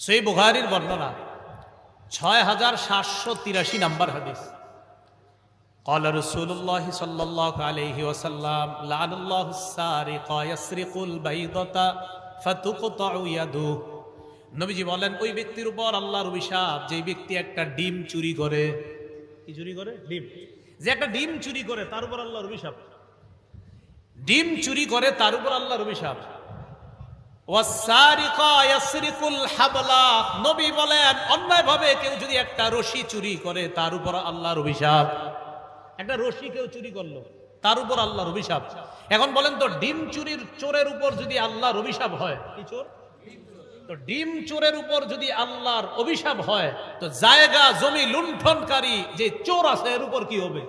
সেই বুখারির বর্ণনা ছয় হাজার সাতশো তিরাশি নাম্বার হাদিস قال رسول الله صلى الله عليه وسلم لعن الله السارق يسرق البيضة فتقطع يده নবীজি বলেন ওই ব্যক্তির উপর আল্লাহর অভিশাপ যে ব্যক্তি একটা ডিম চুরি করে কি চুরি করে ডিম যে একটা ডিম চুরি করে তার উপর আল্লাহর অভিশাপ ডিম চুরি করে তার উপর আল্লাহর অভিশাপ ওয়াসারিকা ইয়াসরিকুল হাবলা নবী বলেন কেউ যদি একটা রশি চুরি করে, তার উপর আল্লাহর অভিশাপ। একটা রশি কেউ চুরি করল, তার উপর আল্লাহর অভিশাপ। এখন বলেন তো, ডিম চুরির চোরের উপর যদি আল্লাহর অভিশাপ হয়, কি চোর? তো ডিম চোরের উপর যদি আল্লাহর অভিশাপ হয়, তো জায়গা, জমি লুণ্ঠনকারী যে চোর আছে, এর উপর কি হবে?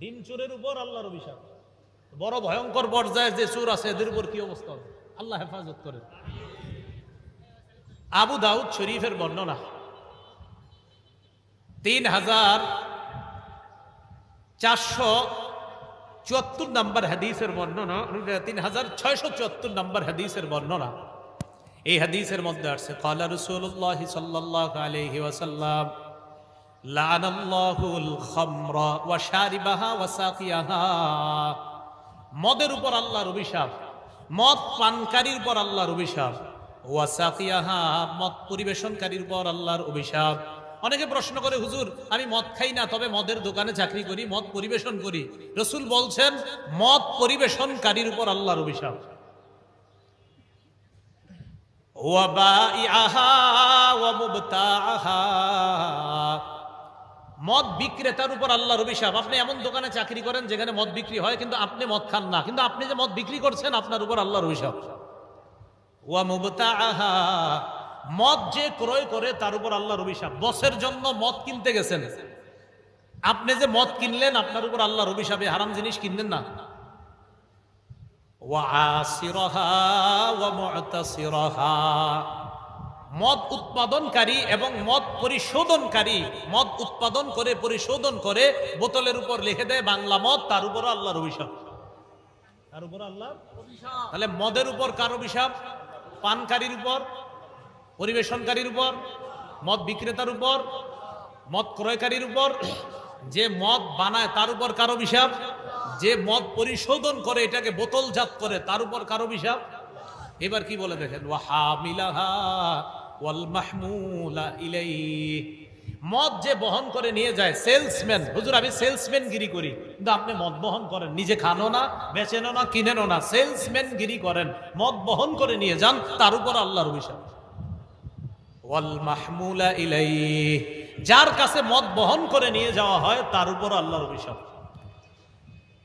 ডিম চোরের উপর আল্লাহর অভিশাপ। বড় ভয়ঙ্কর পর্যায়ে যে চোর আছে, এদের উপর কি অবস্থা হবে? আল্লাহ হেফাজত করে আবু দাউদ শরীফের বর্ণনা। তিন হাজার চারশো চুয়াত্তর নম্বর হাদিসের বর্ণনা, তিন হাজার ছয়শো চুয়াত্তর নম্বর হাদিসের বর্ণনা। এই হাদিসের মধ্যে আসছে কালা রসুল্লাহ সাল্লাহ আলহি ওয়াসাল্লাম মদের উপর আল্লাহর অভিশাপ। মদ পানকারীর উপর আল্লাহর অভিশাপ। ওয়া সাকিয়াহা, মদ পরিবেশনকারীর উপর আল্লাহর অভিশাপ। অনেকে প্রশ্ন করে, হুজুর, আমি মদ খাই না, তবে মদের দোকানে চাকরি করি, মদ পরিবেশন করি। রসুল বলছেন, মদ পরিবেশনকারীর উপর আল্লাহর অভিশাপ। ওয়াবাইআহা ওয়া মুবতাআহা। মদ বিক্রেতার উপর আল্লাহর অভিশাপ। আপনি এমন দোকানে চাকরি করেন যেখানে মদ বিক্রি হয়, কিন্তু আপনি মদ খান না। কিন্তু আপনি যে মদ বিক্রি করছেন, আপনার উপর আল্লাহর অভিশাপ। ওয়া মুবতাআহা। মদ যে ক্রয় করে, তার উপর আল্লাহর অভিশাপ। বসের জন্য মদ কিনতে গেছেন। আপনি যে মদ কিনলেন, আপনার উপর আল্লাহর অভিশাপে হারাম জিনিস কিনলেন না। ওয়াসিরহা ওয়া মুতাসিরহা। মদ উৎপাদনকারী এবং মদ পরিশোধনকারী মদ উৎপাদন করে পরিশোধন করে বোতলের উপর লিখে দেয় বাংলা মদ তার উপর আল্লাহর অভিশাপ। তার উপর আল্লাহ তাহলে মদের উপর কার অভিশাপ? পানকারীর উপর পরিবেশনকারীর উপর মদ বিক্রেতার উপর মদ ক্রয়কারীর উপর। যে মদ বানায় তার উপর কার অভিশাপ? যে মদ পরিশোধন করে এটাকে বোতলজাত করে তার উপর কার অভিশাপ? এবার কি বলে দেখেন? ওয়াহামিলাহা ওয়াল মাহমুলা ইলাইহি। মদ যে বহন করে নিয়ে যায়, সেলসম্যান, হুজুর আমি সেলসম্যান গিরি করি। কিন্তু আপনি মদ বহন করেন, নিজে খানো না, বেচেনো না কিনেনও না সেলসম্যান গিরি করেন, মদ বহন করে নিয়ে যান, তার উপর আল্লাহর অভিশাপ। ওয়াল মাহমুলা ইলাইহি। যার কাছে মদ বহন করে নিয়ে যাওয়া হয়, তার উপর আল্লাহর অভিশাপ।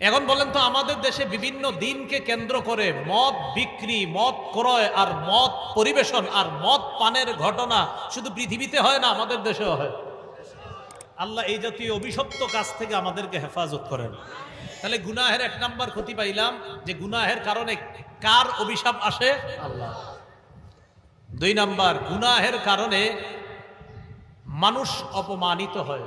এখন বলেন তো, আমাদের দেশে বিভিন্ন দিনকে কেন্দ্র করে মদ বিক্রি, মদ ক্রয় আর মদ পরিবেশন আর মদ পানের ঘটনা শুধু পৃথিবীতে হয় না, আমাদের দেশেও হয়। আল্লাহ এই জাতীয় অভিশপ্ত কাজ থেকে আমাদেরকে হেফাজত করেন। তাহলে গুনাহের এক নাম্বার ক্ষতি পাইলাম, যে গুনাহের কারণে কার অভিশাপ আসে? আল্লাহ। দুই নাম্বার, গুনাহের কারণে মানুষ অপমানিত হয়।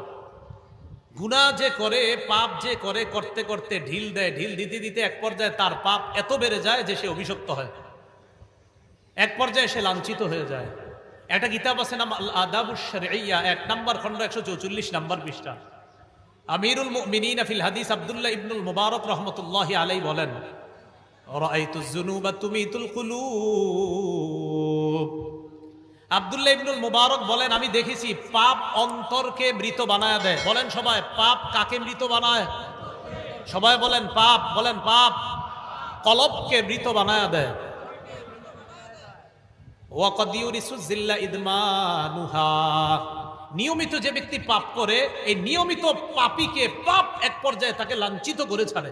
গুনাহ যে করে, পাপ যে করে, করতে করতে ঢিল দেয়, ঢিল দিতে দিতে এক পর্যায়ে তার পাপ এত বেড়ে যায় যে সে অভিশপ্ত হয়। এক পর্যায়ে সে লাঞ্ছিত হয়ে যায়। একটা কিতাব আছে নাম আল আদাবুশরিয়া এক নম্বর খণ্ড একশো চৌচল্লিশ নম্বর পৃষ্ঠা। আমিরুল মুমিনিন ফিল হাদিস আব্দুল্লাহ ইবনুল মুবারক রহমতুল্লাহ আলাই বলেন, রাআইতুজ যুনুবা তুমিতুল কুলুব। আবদুল্লাহ ইবনুল মুবারক বলেন, আমি দেখেছি পাপ অন্তরকে মৃত বানায় দেয়। বলেন সবাই, পাপ কাকে মৃত বানায়? সবাই বলেন, পাপ বলেন, পাপ কলবকে মৃত বানায় দেয়। নিয়মিত যে ব্যক্তি পাপ করে, এই নিয়মিত পাপীকে পাপ এক পর্যায়ে তাকে লাঞ্ছিত করে ছাড়ে।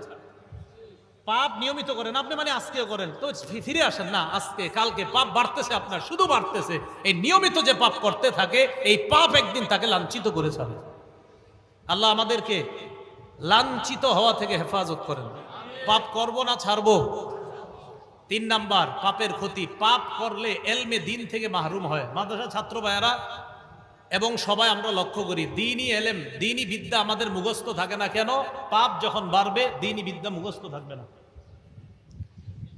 পাপ নিয়মিত করেন। আপনি মানে আজকেও করেন। তো ফিরে আসেন না, আজকে, কালকে পাপ বাড়তেছে আপনার, শুধু বাড়তেছে। এই নিয়মিত যে পাপ করতে থাকে, এই পাপ একদিন তাকে লাঞ্ছিত করে ছাড়ে। আল্লাহ আমাদেরকে লাঞ্ছিত হওয়া থেকে হেফাজত করেন। পাপ করব না, ছাড়বো। তিন নাম্বার, পাপের ক্ষতি। পাপ করলে এলমে দিন থেকে মাহরুম হয়। মাদ্রাসা ছাত্র ভাইয়ারা, এবং সবাই আমরা লক্ষ্য করি, দিনই এলেম, দিনই বিদ্যা আমাদের মুখস্থ থাকে না কেন? পাপ যখন বাড়বে, দিনই বিদ্যা মুখস্থ থাকবে না।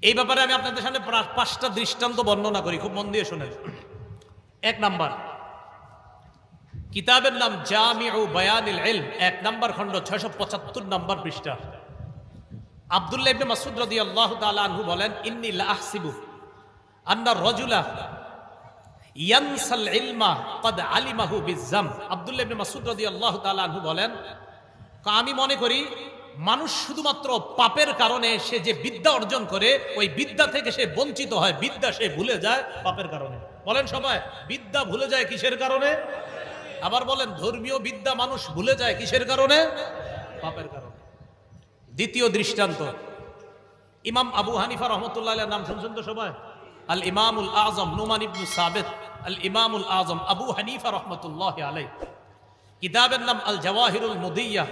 এই ব্যাপারে আমি আপনাদের সামনে পাঁচটা দৃষ্টান্ত বর্ণনা করি, খুব মন দিয়ে শোনেন। এক নাম্বার, কিতাবের নাম জামিউ বায়ানিল এল এক নাম্বার খণ্ড, ছয়শো পঁচাত্তর নাম্বার পৃষ্ঠা। আব্দুল্লাহ ইবনে মাসুদ রাদিয়াল্লাহু তাআলা আনহু বলেন, ইন্নী লা আহসিবু আন্না রাজুলা ইয়ানসাল ইলমা কদ আলিমাহু বিজাম আব্দুল্লাহ ইবনে মাসুদ রাদিয়াল্লাহু তাআলা আনহু বলেন "কা- আমি মনে করি মানুষ শুধুমাত্র পাপের কারণে সে যে বিদ্যা অর্জন করে, ওই বিদ্যা থেকে সে বঞ্চিত হয়, বিদ্যা সে ভুলে যায় পাপের কারণে। বলেন সবাই, বিদ্যা ভুলে যায় কিসের কারণে? আবার বলেন, ধর্মীয় বিদ্যা মানুষ ভুলে যায় কিসের কারণে? পাপের কারণে। দ্বিতীয় দৃষ্টান্ত। ইমাম আবু হানিফা রহমতুল্লাহ নাম শুনছেন তো সবাই? আল ইমামুল আজম নুমান ইবনু সাবেদ আল ইমামুল আজম আবু হানিফা রহমতুল্লাহ আলাই কিতাবের নাম আল জওয়াহিরুল মুদিয়া।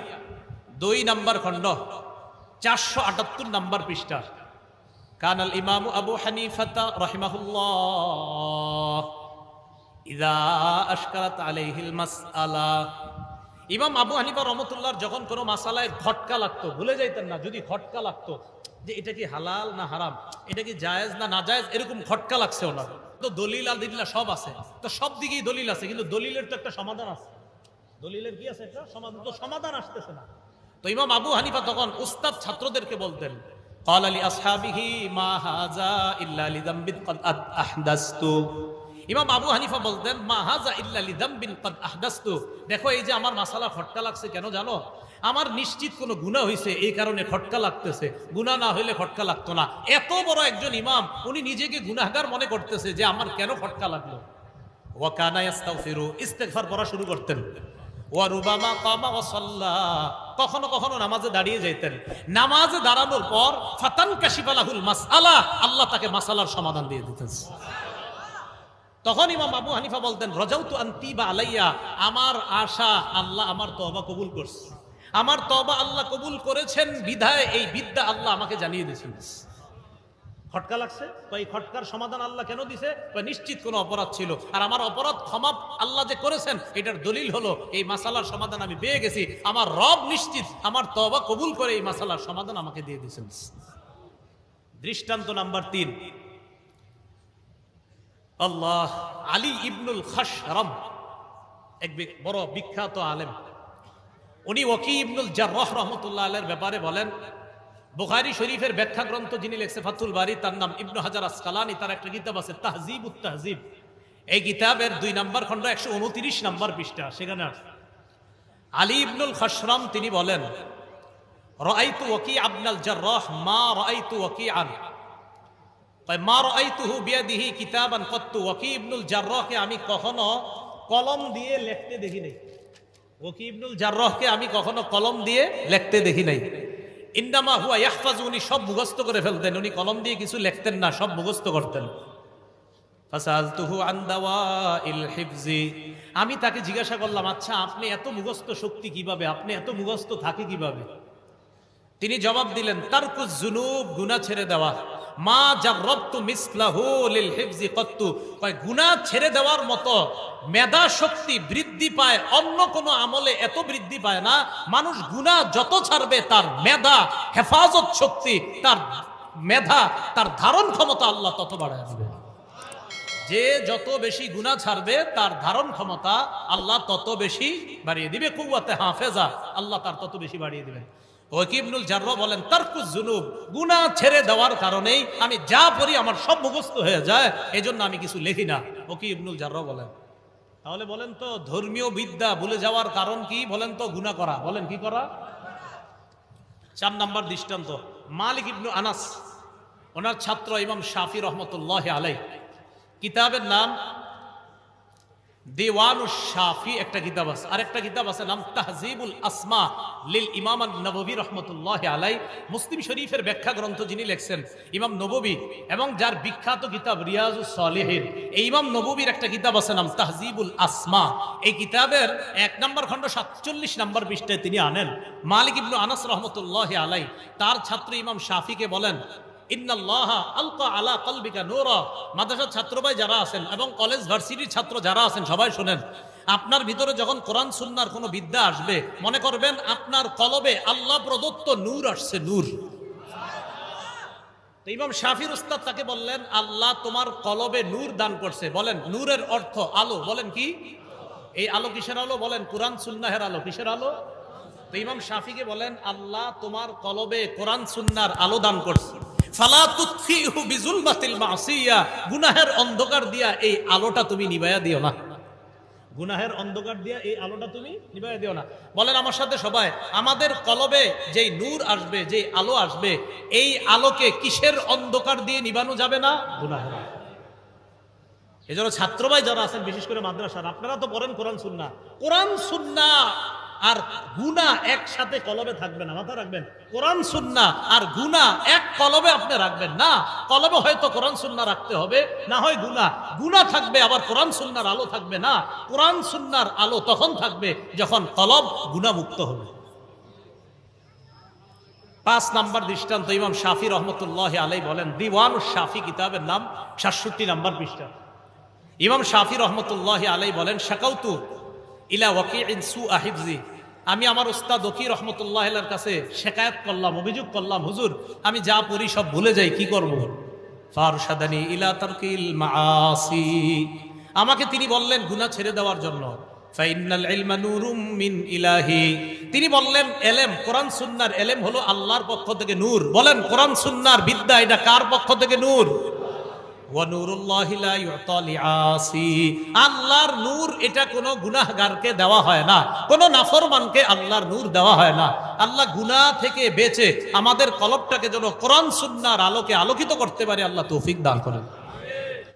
দুই নম্বর খণ্ড, চারশো আটাত্তর নম্বর পৃষ্ঠা। কানাল ইমাম আবু হানিফাতা রহিমাহুল্লাহ। ইমাম আবু হানিফা রহমতুল্লাহর যখন কোনো মাসালায় ঘটকা লাগতো, ভুলে যাইতেন না, যদি খটকা লাগতো, যে এটা কি হালাল না হারাম, এটা কি জায়েজ না না জায়েজ এরকম খটকা লাগছে ওনার। তো দলিল আর দিল্লা সব আছে। তো সব দিকেই দলিল আছে, কিন্তু দলিলের তো একটা সমাধান আছে। দলিলের কি আছে একটা? সমাধান তো সমাধান আসতেছে না। তো ইমাম আবু হানিফা তখন উস্তাদ ছাত্রদেরকে বলতেন قال لأصحابه ما هذا إلا لذنب قد أحدثت ইমাম আবু হানিফা বলতেন মা হাজা ইল্লা লিদাম্বিন কদ আহদাস্তু দেখো এই যে আমার মাসালা খটকা লাগছে কেন জানো আমার নিশ্চিত কোনো গুনাহ হয়েছে এই কারণে খটকা লাগতেছে গুনাহ না হইলে খটকা লাগতো না এত বড় একজন ইমাম উনি নিজেকে গুনাহগার মনে করতেছে যে আমার কেন খটকা লাগলো ওয়া কানা ইস্তাগফিরু ইস্তেগফার করা শুরু করতেন ওয়া রুবামা কামা ওয়া সাল্লা কখনো কখনো নামাজে দাঁড়িয়ে যেতেন নামাজে দাঁড়ানোর পর ফাতান কাশিফালাহুল মাস আল্লাহ তাকে মাসালার সমাধান দিয়ে দিতেন। তখন ইমাম আবু হানিফা বলতেন রজাউ তু আন্তি বা আলাইয়া, আমার আশা আল্লাহ আমার তবা কবুল করছে। আমার তবা আল্লাহ কবুল করেছেন, বিধায় এই বিদ্যা আল্লাহ আমাকে জানিয়ে দিয়েছেন। খটকা লাগছে এই খটকার সমাধান আল্লাহ কেন দিছে? নিশ্চিত কোনো অপরাধ ছিল। আর আমার অপরাধ ক্ষমা আল্লাহ যে করেছেন, এটার দলিল হলো, এই মাসালার সমাধান আমি পেয়ে গেছি। আমার রব নিশ্চিত, আমার তবা কবুল করে এই মাসালার সমাধান আমাকে দিয়ে দিয়েছেন। দৃষ্টান্ত নাম্বার তিন। আল্লাহ আলী ইবনুল খাসরম এক বড় বিখ্যাত আলেম। উনি ওকি ইবনুল জার্রহ রহমতুল্লাহ আলের ব্যাপারে বলেন বুখারি শরীফের ব্যাখ্যা গ্রন্থ যিনি লেখছে ফাতুল বাড়ি তার নাম ইবনু হাজার আসকালানি, তার একটা কিতাব আছে, তাহজিব উত তাহজিব। এই কিতাবের দুই নম্বর খণ্ড একশো উনত্রিশ নম্বর পৃষ্ঠা, সেখানে আলী ইবনুল খসরম তিনি বলেন রাইতু ওকি আবনাল জার্রহ, মা রাইতু ওকি আন মা রাইতুহু বিয়াদিহি কিতাবান কত্তু, ওয়াকি ইবনুল জাররাহকে আমি কখনো কলম দিয়ে লিখতে দেখি নাই। ওয়াকি ইবনুল জাররাহকে আমি কখনো কলম দিয়ে লিখতে দেখি নাই। ইন্দামা হুয়া ইয়াহফাজ, উনি সব মুখস্থ করে ফেলতেন। উনি কলম দিয়ে কিছু লিখতেন না, সব মুখস্থ করতেন। আমি তাকে জিজ্ঞাসা করলাম আচ্ছা আপনি এত মুখস্থ শক্তি কীভাবে? আপনি এত মুখস্থ থাকে কীভাবে? তিনি জবাব দিলেন তারকু জুনুব গুনা ছেড়ে দেওয়া। মা জাররাবতু মিসলাহু লিল হিফজি কত্তু। কয়, গুনাহ ছেড়ে দেওয়ার মতো মেধা শক্তি বৃদ্ধি পায়, অন্য কোনো আমলে এত বৃদ্ধি পায় না। মানুষ গুনাহ যত ছাড়বে, তার মেধা, হেফাজত শক্তি, তার মেধা, তার ধারণ ক্ষমতা আল্লাহ তত বাড়ায় দিবে। যে যত বেশি গুনাহ ছাড়বে, তার ধারণ ক্ষমতা আল্লাহ তত বেশি বাড়িয়ে দিবে। কুয়াতে হাফেজা, আল্লাহ তার তত বেশি বাড়িয়ে দিবেন। ওকিবনুল জার্র বলেন তারকুজ জুনুব, গুনাহ ছেড়ে দেওয়ার কারণেই আমি যা পড়ি আমার সব মুখস্থ হয়ে যায়, এজন্য আমি কিছু লিখি না। ওকি ইবনুল জার্র বলেন। তাহলে বলেন তো, ধর্মীয় বিদ্যা ভুলে যাওয়ার কারণ কি? বলেন তো, গুনাহ করা। বলেন, কি করা? চার নাম্বার দৃষ্টান্ত। মালিক ইবনু আনাস, ওনার ছাত্র ইমাম শাফি রহমতুল্লাহ আলাই কিতাবের নাম দেওয়ানু শাফি একটা কিতাব আছে। আরেকটা কিতাব আছে নাম তাহজিবুল আসমা লিল ইমাম নববী রহমতুল্লাহ আলাই মুসলিম শরীফের ব্যাখ্যা গ্রন্থ যিনি লেখছেন, ইমাম নববী এবং যার বিখ্যাত কিতাব রিয়াজুস সলেহিন। এই ইমাম নববীর একটা কিতাব আছে নাম তাহজিবুল আসমা। এই কিতাবের এক নম্বর খণ্ড সাতচল্লিশ নম্বর পৃষ্ঠায় তিনি আনেন। মালিক ইবনু আনাস রহমতুল্লাহ আলাই তার ছাত্র ইমাম শাফিকে বলেন ইন্নাল্লাহা আলা মাদ্রাসার ছাত্র ভাই যারা আছেন এবং কলেজ ভার্সিটির ছাত্র যারা আছেন, সবাই শুনেন, আপনার ভিতরে যখন কোরআন, সুন্নার কোনো বিদ্যা আসবে, মনে করবেন আপনার কলবে আল্লাহ প্রদত্ত নূর আসছে, নূর। ইমাম শাফির উস্তাদ তাকে বললেন, আল্লাহ তোমার কলবে নূর দান করছে। বলেন, নূরের অর্থ আলো। বলেন কি? এই আলো কিসের আলো? বলেন, কোরআন, সুন্নাহের আলো। কিসের আলো? তো ইমাম শাফিকে বলেন, আল্লাহ তোমার কলবে কোরআন, সুন্নার আলো দান করছে। গুনাহের অন্ধকার দিয়া এই আলোটা তুমি নিবাইয়া দিও না। গুনাহের অন্ধকার দিয়া এই আলোটা তুমি নিবাইয়া দিও না। বলেন আমার সাথে সবাই, আমাদের কলবে যেই নূর আসবে, যেই আলো আসবে, এই আলোকে কিসের অন্ধকার দিয়ে নিবানো যাবে না? গুনাহের এই জন্য ছাত্র ভাই যারা আছেন, বিশেষ করে মাদ্রাসার, আপনারা তো পড়েন কোরআন সুন্না কোরআন সুন্না আর গুনা একসাথে কলবে থাকবে না মাথা রাখবেন। কোরআন, সুন্না আর গুনা এক কলবে আপনি রাখবেন না। কলবে হয়তো কোরআন, সুন্না রাখতে হবে, না হয় গুনা গুনা থাকবে, আবার কোরআন, সুন্নার আলো থাকবে না। কোরআন, সুন্নার আলো তখন থাকবে যখন কলব গুনা মুক্ত হবে। পাঁচ নাম্বার দৃষ্টান্ত, ইমাম শাফি রহমতুল্লাহ আলাই বলেন, দিওয়ান শাফি কিতাবের নাম সাতষট্টি নাম্বার পৃষ্ঠা। ইমাম শাফি রহমতুল্লাহ আলাই বলেন, শাকাউতু ইলা ওয়াকিন সু আহিবজি আমি আমার ওস্তাদ ওকি রহমতুল্লাহ কাছে শেকায়ত করলাম, অভিযোগ করলাম, হুজুর, আমি যা পড়ি সব ভুলে যাই, কি করব? ফারসাদানি ইলা তারকিল মাআসি। আমাকে তিনি বললেন, গুনাহ ছেড়ে দেওয়ার জন্য। ফাইনাল ইলমা মিন ইলাহি। তিনি বললেন, এলেম, কোরআন সুন্নার এলেম হলো আল্লাহর পক্ষ থেকে নূর। বলেন, কোরআন সুন্নার বিদ্যা এটা কার পক্ষ থেকে নূর? আল্লাহর নূর এটা কোনো গুনাহগারকে দেওয়া হয় না। কোনো নাফরমানকে আল্লাহর নূর দেওয়া হয় না। আল্লাহ গুনাহ থেকে বেঁচে আমাদের কলবটাকে যেন কোরআন সুন্নার আলোকে আলোকিত করতে পারে, আল্লাহ তৌফিক দান করেন।